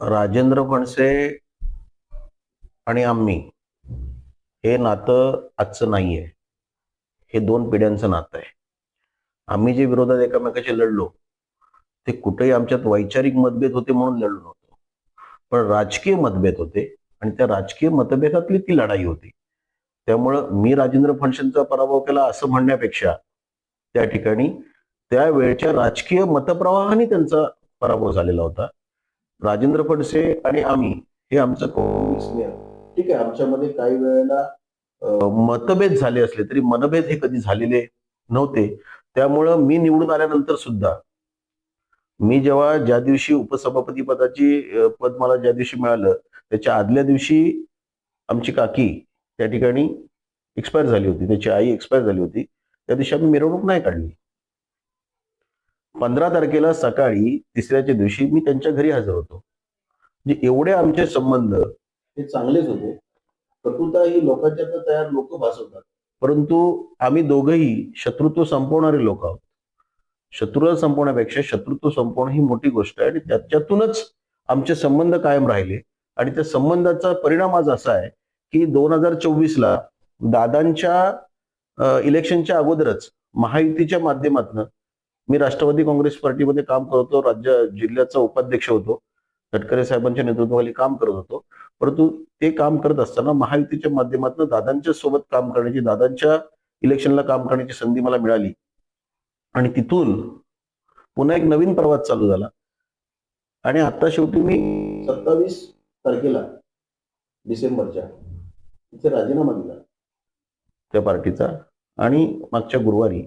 राजेंद्र फणसे आणि आम्ही हे नातं आजचं नाहीये. हे दोन पिढ्यांचं नातं आहे. आम्ही जे विरोधात एकामेकाशी लढलो ते कुठेही आमच्यात वैचारिक मतभेद होते म्हणून लढलो नव्हतो. पण राजकीय मतभेद होते आणि त्या राजकीय मतभेदातली ती लढाई होती. त्यामुळं मी राजेंद्र फणसेंचा पराभव केला असं म्हणण्यापेक्षा त्या ठिकाणी त्यावेळच्या राजकीय मतप्रवाहाने त्यांचा पराभव झालेला होता. राजेंद्र फडसे आणि आम्ही हे आमचं काँग्रेसने ठीक आहे आमच्यामध्ये काही वेळेला मतभेद झाले असले तरी मनभेद हे कधी झालेले नव्हते. त्यामुळं मी निवडून आल्यानंतर सुद्धा मी जेव्हा ज्या दिवशी उपसभापती पदाची पद मला ज्या दिवशी मिळालं त्याच्या आदल्या दिवशी आमची काकी त्या ठिकाणी एक्सपायर झाली होती त्याची आई एक्सपायर झाली होती त्या दिवशी आम्ही मिरवणूक नाही काढली. पंधरा तारखेला सकाळी तिसऱ्याच्या दिवशी मी त्यांच्या घरी हजर होतो. म्हणजे एवढे आमचे संबंध हे चांगलेच होते. कटुता ही लोकांच्या तर तयार लोक भासवतात. परंतु आम्ही दोघही शत्रुत्व संपवणारे लोक आहोत. शत्रुत्व संपवण्यापेक्षा शत्रुत्व संपवणं ही मोठी गोष्ट आहे आणि त्याच्यातूनच आमचे संबंध कायम राहिले. आणि त्या संबंधाचा परिणाम आज असा आहे की दोन हजार चोवीस ला दादांच्या इलेक्शनच्या अगोदरच महायुतीच्या माध्यमातून मी राष्ट्रवादी काँग्रेस पार्टीमध्ये काम करत होतो राज्य जिल्ह्याचा उपाध्यक्ष होतो तटकरे साहेबांच्या नेतृत्वाखाली काम करत होतो. परंतु ते काम करत असताना महायुतीच्या माध्यमातून दादांच्या सोबत काम करण्याची दादांच्या इलेक्शनला काम करण्याची संधी मला मिळाली. आणि तिथून पुन्हा एक नवीन प्रवास चालू झाला. आणि आता शेवटी मी सत्तावीस तारखेला डिसेंबरच्या तिथे राजीनामा दिला. त्या पार्टीचा. आणि मागच्या गुरुवारी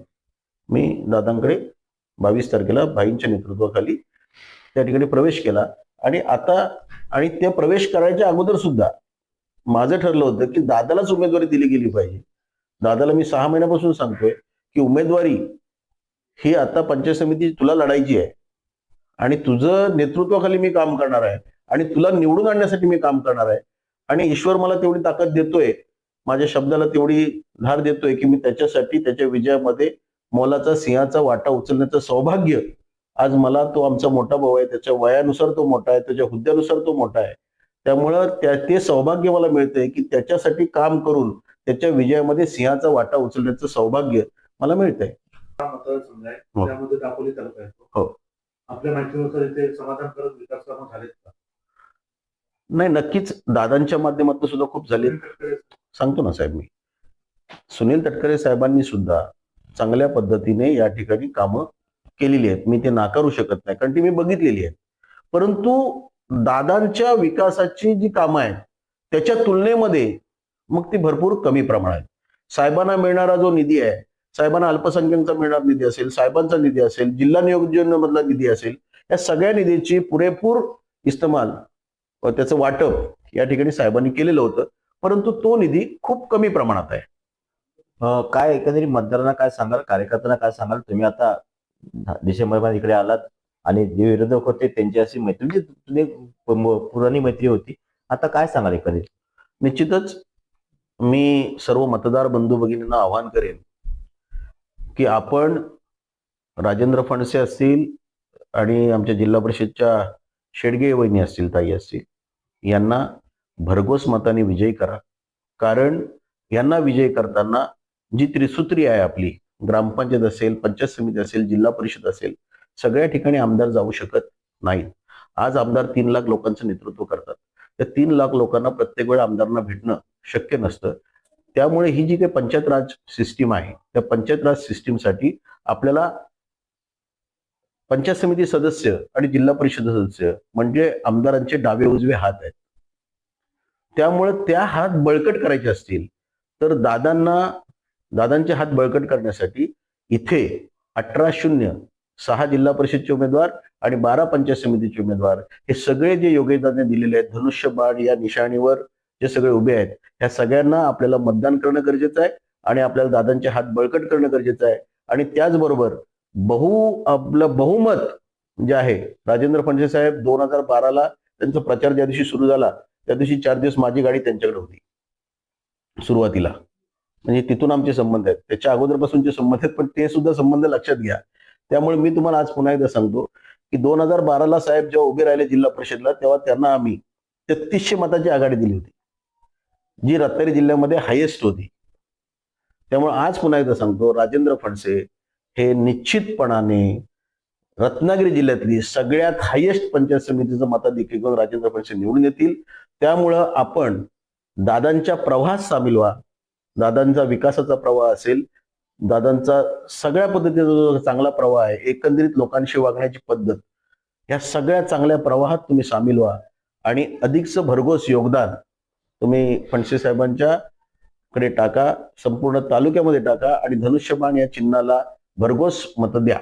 मी दादांकडे बावीस तारखेला भाईंच्या नेतृत्वाखाली त्या ठिकाणी प्रवेश केला. आणि आता आणि ते प्रवेश करायच्या अगोदर सुद्धा माझं ठरलं होतं की दादालाच उमेदवारी दिली गेली पाहिजे. दादाला मी सहा महिन्यापासून सांगतोय की उमेदवारी ही आता पंचायत समिती तुला लढायची आहे. आणि तुझं नेतृत्वाखाली मी काम करणार आहे. आणि तुला निवडून आणण्यासाठी मी काम करणार आहे. आणि ईश्वर मला तेवढी ताकद देतोय. माझ्या शब्दाला तेवढी धार देतोय की मी त्याच्यासाठी त्याच्या विजयामध्ये मोलाचा सिंहाचा वाटा उचलण्याचं सौभाग्य. आज मला तो आमचा मोठा भाऊ आहे त्याच्या वयानुसार तो मोठा आहे त्याच्या हुद्द्यानुसार तो मोठा आहे. त्यामुळं त्या ते सौभाग्य मला मिळतंय की त्याच्यासाठी काम करून त्याच्या विजयामध्ये सिंहाचा वाटा उचलण्याचं सौभाग्य मला मिळतंय. हो. हो. नाही नक्कीच दादांच्या माध्यमातून सुद्धा खूप झाले सांगतो ना साहेब मी. सुनील तटकरे साहेबांनी सुद्धा चांगल्या पद्धतीने या ठिकाणी कामं केलेली आहेत. मी ते नाकारू शकत नाही कारण ती मी बघितलेली आहेत. परंतु दादांच्या विकासाची जी कामं आहेत त्याच्या तुलनेमध्ये मग ती भरपूर कमी प्रमाणात साहेबांना मिळणारा जो निधी आहे साहेबांना अल्पसंख्याकांचा मिळणारा निधी असेल साहेबांचा निधी असेल जिल्हा नियोजनमधला निधी असेल या सगळ्या निधीची पुरेपूर इस्तेमाल त्याचं वाटप या ठिकाणी साहेबांनी केलेलं होतं. परंतु तो निधी खूप कमी प्रमाणात आहे. काय एकंदरीत मतदारांना काय सांगाल? कार्यकर्त्यांना काय सांगाल? तुम्ही आता डिसेंबरमध्ये इकडे आलात आणि जे विरोधक होते त्यांची अशी मैत्री म्हणजे पुराणी मैत्री होती. आता काय सांगाल एकंदरीत? निश्चितच मी सर्व मतदार बंधू भगिनींना आवाहन करेन की आपण राजेंद्र फणसे असतील आणि आमच्या जिल्हा परिषदच्या शेडगे वहिनी असतील ताई असतील यांना भरघोस मताने विजयी करा. कारण यांना विजयी करताना जी त्रिसूत्री आहे आपली ग्रामपंचायत असेल पंचायत समिती असेल जिल्हा परिषद असेल सगळ्या ठिकाणी आमदार जाऊ शकत नाहीत आज आमदार तीन लाख लोकांचं नेतृत्व करतात. त्या तीन लाख लोकांना प्रत्येक वेळा आमदारांना भेटणं शक्य नसतं. त्यामुळे ही जी काही पंचायत राज सिस्टीम आहे त्या पंचायत राज सिस्टीमसाठी आपल्याला पंचायत समिती सदस्य आणि जिल्हा परिषद सदस्य म्हणजे आमदारांचे डावे उजवे हात आहेत. त्यामुळे त्या हात बळकट करायचे असतील तर दादांना दादांचे हात बळकट करण्यासाठी इथे अठरा शून्य सहा जिल्हा परिषदचे उमेदवार आणि बारा पंचायत समितीचे उमेदवार हे सगळे जे योगदाने दिलेले आहेत धनुष्यबाण या निशाणीवर जे सगळे उभे आहेत ह्या सगळ्यांना आपल्याला मतदान करणं गरजेचं आहे आणि आपल्याला दादांचे हात बळकट करणं गरजेचं आहे. आणि त्याचबरोबर बहु आपलं बहुमत जे आहे राजेंद्र फडणवीस साहेब दोन हजार बाराला त्यांचा प्रचार ज्या दिवशी सुरू झाला त्या दिवशी चार दिवस माझी गाडी त्यांच्याकडे होती सुरुवातीला. म्हणजे तिथून आमचे संबंध आहेत. त्याच्या अगोदरपासूनचे संबंध आहेत पण ते सुद्धा संबंध लक्षात घ्या. त्यामुळे मी तुम्हाला आज पुन्हा एकदा सांगतो की दोन हजार बाराला साहेब जेव्हा उभे राहिले जिल्हा परिषदला तेव्हा त्यांना आम्ही तेहतीसशे मताची आघाडी दिली होती. जी रत्नागिरी जिल्ह्यामध्ये हायेस्ट होती. त्यामुळे आज पुन्हा एकदा सांगतो राजेंद्र फडसे हे निश्चितपणाने रत्नागिरी जिल्ह्यातली सगळ्यात हायेस्ट पंचायत समितीचं मताधिक्य घेऊन राजेंद्र फडसे निवडून येतील. त्यामुळं आपण दादांच्या प्रवाहात सामील व्हा. दादांचा विकासाचा प्रवाह असेल दादांचा सगळ्या पद्धतीचा जो चांगला प्रवाह आहे एकंदरीत लोकांशी वागण्याची पद्धत ह्या सगळ्या चांगल्या प्रवाहात तुम्ही सामील व्हा. आणि अधिकचं भरघोस योगदान तुम्ही फणसे साहेबांच्या कडे टाका संपूर्ण तालुक्यामध्ये टाका आणि धनुष्यबाण या चिन्हाला भरघोस मत द्या.